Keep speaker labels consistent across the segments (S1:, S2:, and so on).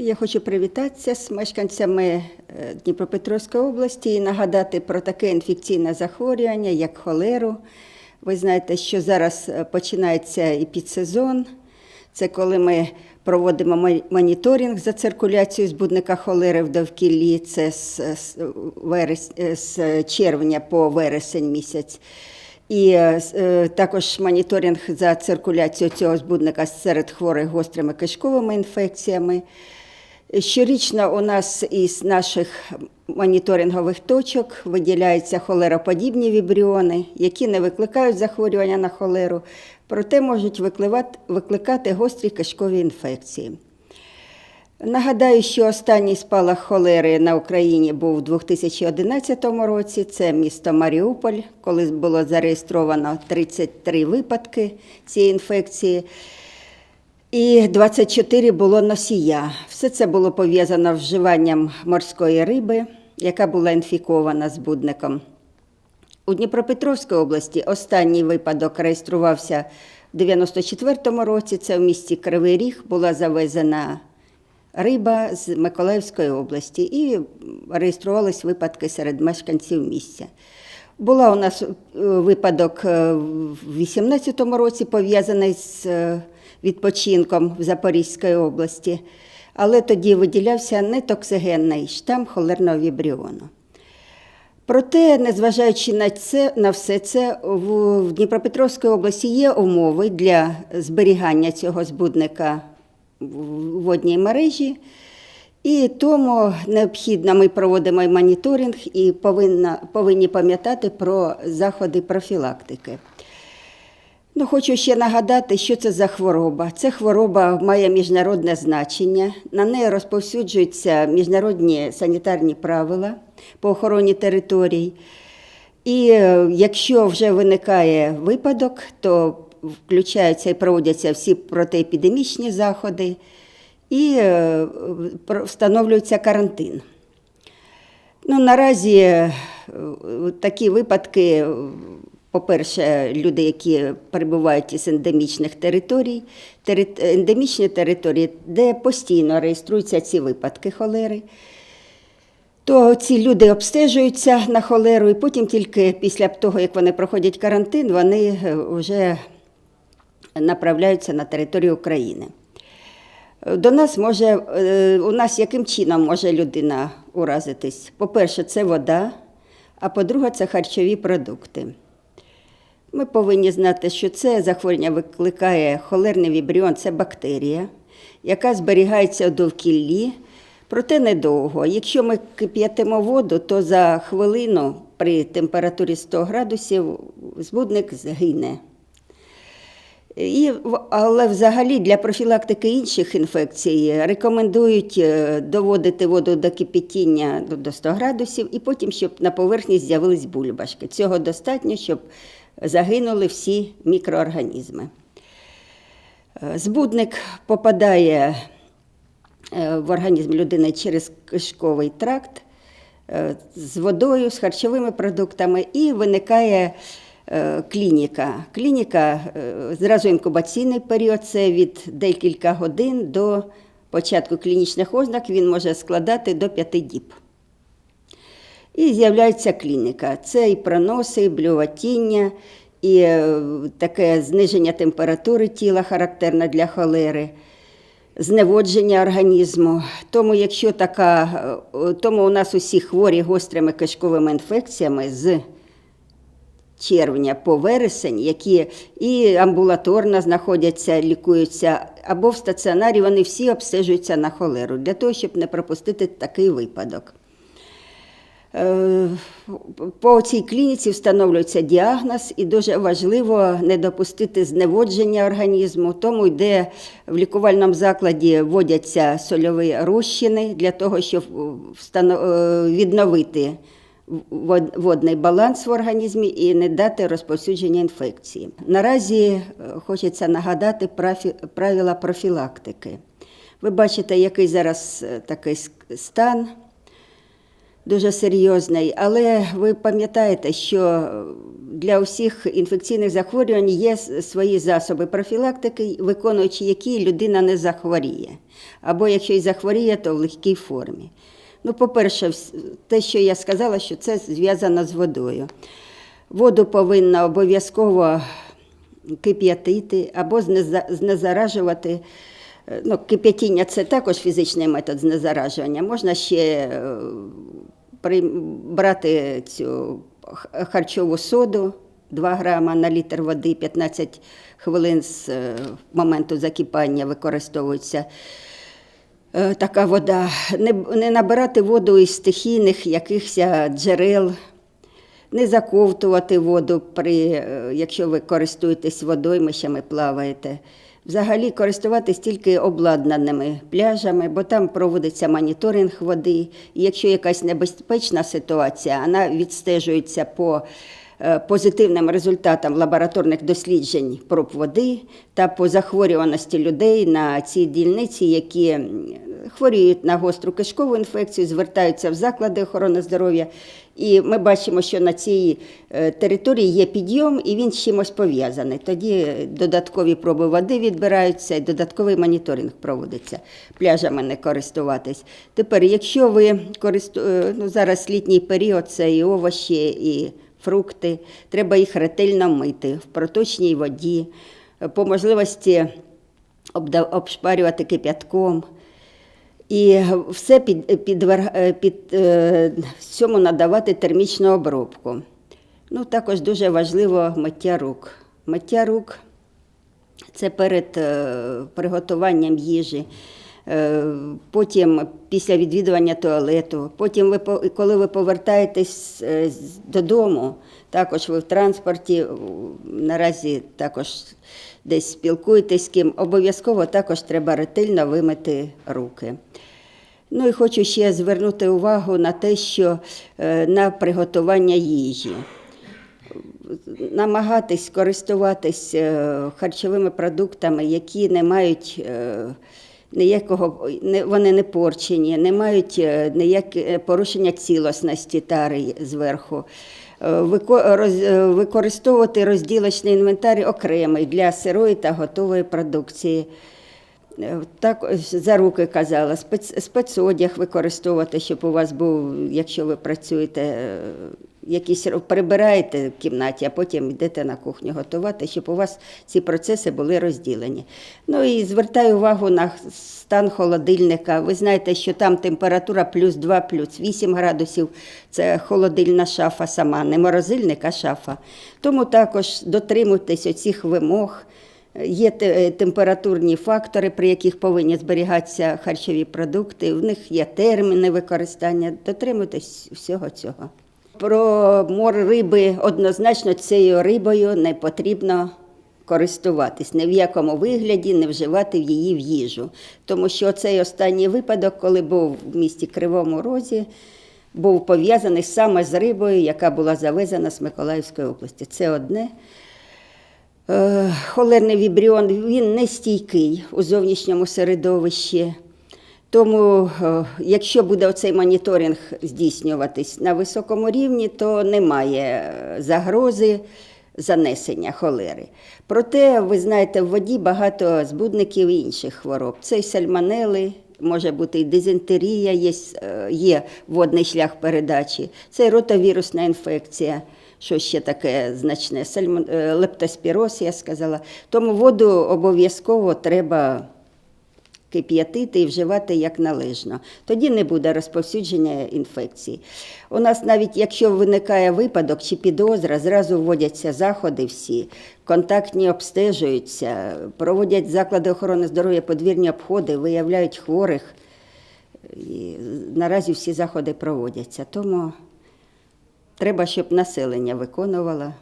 S1: Я хочу привітатися з мешканцями е, Дніпропетровської області і нагадати про таке інфекційне захворювання, як холеру. Ви знаєте, що зараз е, починається і підсезон. Це коли ми проводимо моніторинг за циркуляцією збудника холери в довкіллі. Це з, верес- е, з червня по вересень місяць. І також моніторинг за циркуляцією цього збудника серед хворих гострими кишковими інфекціями. Щорічно у нас із наших моніторингових точок виділяються холероподібні вібріони, які не викликають захворювання на холеру, проте можуть викликати гострі кишкові інфекції. Нагадаю, що останній спалах холери на Україні був у 2011 році. Це місто Маріуполь, коли було зареєстровано 33 випадки цієї інфекції. І 24 було носія. Все це було пов'язано з вживанням морської риби, яка була інфікована збудником. У Дніпропетровській області останній випадок реєструвався в 94-му році. Це в місті Кривий Ріг була завезена риба з Миколаївської області і реєструвались випадки серед мешканців місця. Була у нас е, випадок е, в 18-му році пов'язаний з е, відпочинком в Запорізькій області, але тоді виділявся нетоксигенний штам холерного вібріону. Проте, незважаючи на це, на все це, в Дніпропетровській області є умови для зберігання цього збудника в водній мережі. І тому необхідно, ми проводимо моніторинг і повинна, повинні пам'ятати про заходи профілактики. Ну, хочу ще нагадати, що це за хвороба. Це хвороба має міжнародне значення. На неї розповсюджуються міжнародні санітарні правила по охороні територій. І е, якщо вже виникає випадок, то включаються і проводяться всі протиепідемічні заходи і е, встановлюється карантин. Ну, наразі е, такі випадки, по-перше, люди, які перебувають із ендемічних територій, тери- ендемічні території, де постійно реєструються ці випадки холери, то ці люди обстежуються на холеру, і потім тільки після того, як вони проходять карантин, вони е, вже направляються на територію України. До нас може, е, у нас яким чином може людина уразитись? По-перше, це вода, а по-друге, це харчові продукти. Ми повинні знати, що це захворювання викликає холерний вібріон, це бактерія, яка зберігається у довкіллі, проте недовго. Якщо ми кип'ятимо воду, то за хвилину при температурі 100 градусів збудник згине. І, але взагалі для профілактики інших інфекцій рекомендують е, доводити воду до кипятіння до- до 100 градусів і потім, щоб на поверхні з'явились бульбашки. Цього достатньо, щоб загинули всі мікроорганізми. Е, Збудник попадає е, в організм людини через кишковий тракт е, з водою, з харчовими продуктами і виникає клініка. Клініка зразу інкубаційний період це від декілька годин до початку клінічних ознак він може складати до 5 діб. І з'являється клініка. Це і проноси, і блюватіння, і е, таке зниження температури тіла характерне для холери, зневодження організму. Тому, якщо така, е, тому у нас усі хворі гострими кишковими інфекціями з червня по вересень, які і амбулаторно знаходяться, лікуються, або в стаціонарі, вони всі обстежуються на холеру для того, щоб не пропустити такий випадок. Е, По цій клініці встановлюється діагноз, і дуже важливо не допустити зневодження організму. Тому йде в лікувальному закладі вводяться сольові розчини для того, щоб е, відновити водний баланс в організмі і не дати розповсюдження інфекції. Наразі е, хочеться нагадати правила профілактики. Ви бачите, який зараз такий стан дуже серйозний. Але ви пам'ятаєте, що для усіх інфекційних захворювань є свої засоби профілактики, виконуючи які людина не захворіє. Або якщо і захворіє, то в легкій формі. Ну, по-перше, те, що я сказала, що це зв'язано з водою. Воду повинна обов'язково кип'ятити або знезаражувати. Е, Ну, кип'ятіння це також фізичний метод знезаражування. Можна ще е, брати цю харчову соду 2 грама на літр води, 15 хвилин з е, моменту закипання використовується. Така вода. Не, не набирати воду із стихійних якихось джерел, не заковтувати воду, при, якщо ви користуєтесь водоймищами, плаваєте. Взагалі користуватись тільки обладнаними пляжами, бо там проводиться моніторинг води. І якщо якась небезпечна ситуація, вона відстежується по е, позитивним результатам лабораторних досліджень проб води та по захворюваності людей на ці дільниці, які хворіють на гостру кишкову інфекцію, звертаються в заклади охорони здоров'я. І ми бачимо, що на цій е, території є підйом, і він з чимось пов'язаний. Тоді додаткові проби води відбираються, і додатковий моніторинг проводиться. Пляжами не користуватись. Тепер, якщо ви користу... е, ну, зараз літній період, це і овочі, і фрукти, треба їх ретельно мити в проточній воді, е, по можливості обшпарювати кип'ятком. І все під, під, під е, цьому надавати термічну обробку. Ну, також дуже важливо миття рук. Миття рук це перед е, приготуванням їжі, е, потім після відвідування туалету, потім ви, коли ви повертаєтесь е, додому, також ви в транспорті, наразі також десь спілкуєтесь з ким, обов'язково також треба ретельно вимити руки. Ну і хочу ще звернути увагу на те, що е, на приготування їжі намагатись користуватись е, харчовими продуктами, які не мають е, ніякого, вони не порчені, не мають е, ніяке порушення цілісності тари зверху. Е, е, Використовувати розділочний інвентар окремий для сирої та готової продукції. Е, Так за руки казала, спецодяг використовувати, щоб у вас був, якщо ви працюєте, е, якісь прибираєте в кімнаті, а потім йдете на кухню готувати, щоб у вас ці процеси були розділені. Ну і звертаю увагу на стан холодильника. Ви знаєте, що там температура плюс 2, плюс 8 градусів. Це холодильна шафа сама, не морозильник, а шафа. Тому також дотримуйтесь оцих вимог. Є е, температурні фактори, при яких повинні зберігатися харчові продукти. В них є терміни використання. Дотримуйтесь всього цього. Про мор риби однозначно цією рибою не потрібно користуватись ні в якому вигляді, не вживати її в їжу. Тому що цей останній випадок, коли був в місті Кривому Розі, був пов'язаний саме з рибою, яка була завезена з Миколаївської області. Це одне. Е, Холерний вібріон він не стійкий у зовнішньому середовищі. Тому, е, якщо буде оцей моніторинг здійснюватись на високому рівні, то немає е, загрози занесення холери. Проте, ви знаєте, в воді багато збудників інших хвороб. Це і сальмонели, може бути і дизентерія, є, е, є водний шлях передачі, це і ротовірусна інфекція. Що ще таке значне? Сальмон... Лептоспіроз, я сказала. Тому воду обов'язково треба кип'ятити і вживати як належно. Тоді не буде розповсюдження інфекції. У нас навіть якщо виникає випадок чи підозра, зразу вводяться заходи всі, контактні обстежуються, проводять заклади охорони здоров'я подвірні обходи, виявляють хворих. І наразі всі заходи проводяться. Тому треба, щоб населення виконувало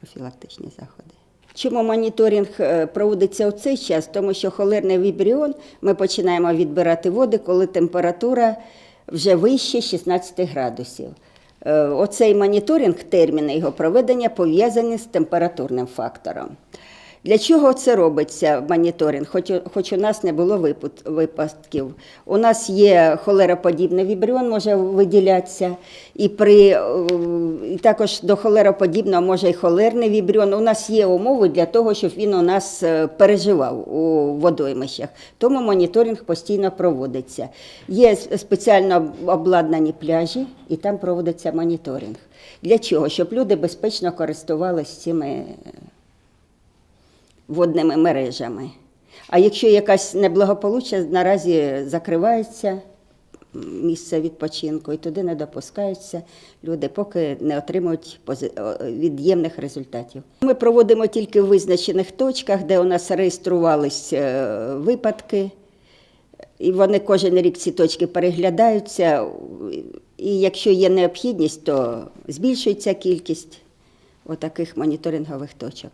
S1: профілактичні заходи. Чому моніторинг е, проводиться у цей час? Тому що холерний вібріон ми починаємо відбирати води, коли температура вже вище 16 градусів. Е, Оцей моніторинг, терміни його проведення пов'язані з температурним фактором. Для чого це робиться моніторинг? Хоч, хоч у нас не було випадків. У нас є холероподібний вібріон, може виділятися, і, при, е, і також до холероподібного може і холерний вібріон. У нас є умови для того, щоб він у нас е, переживав у водоймищах. Тому моніторинг постійно проводиться. Є спеціально обладнані пляжі, і там проводиться моніторинг. Для чого? Щоб люди безпечно користувалися цими водними мережами. А якщо якась неблагополуччя, наразі закривається місце відпочинку і туди не допускаються люди, поки не отримують від'ємних результатів. Ми проводимо тільки в визначених точках, де у нас реєструвались е, випадки. І вони кожен рік ці точки переглядаються. І якщо є необхідність, то збільшується кількість отаких моніторингових точок.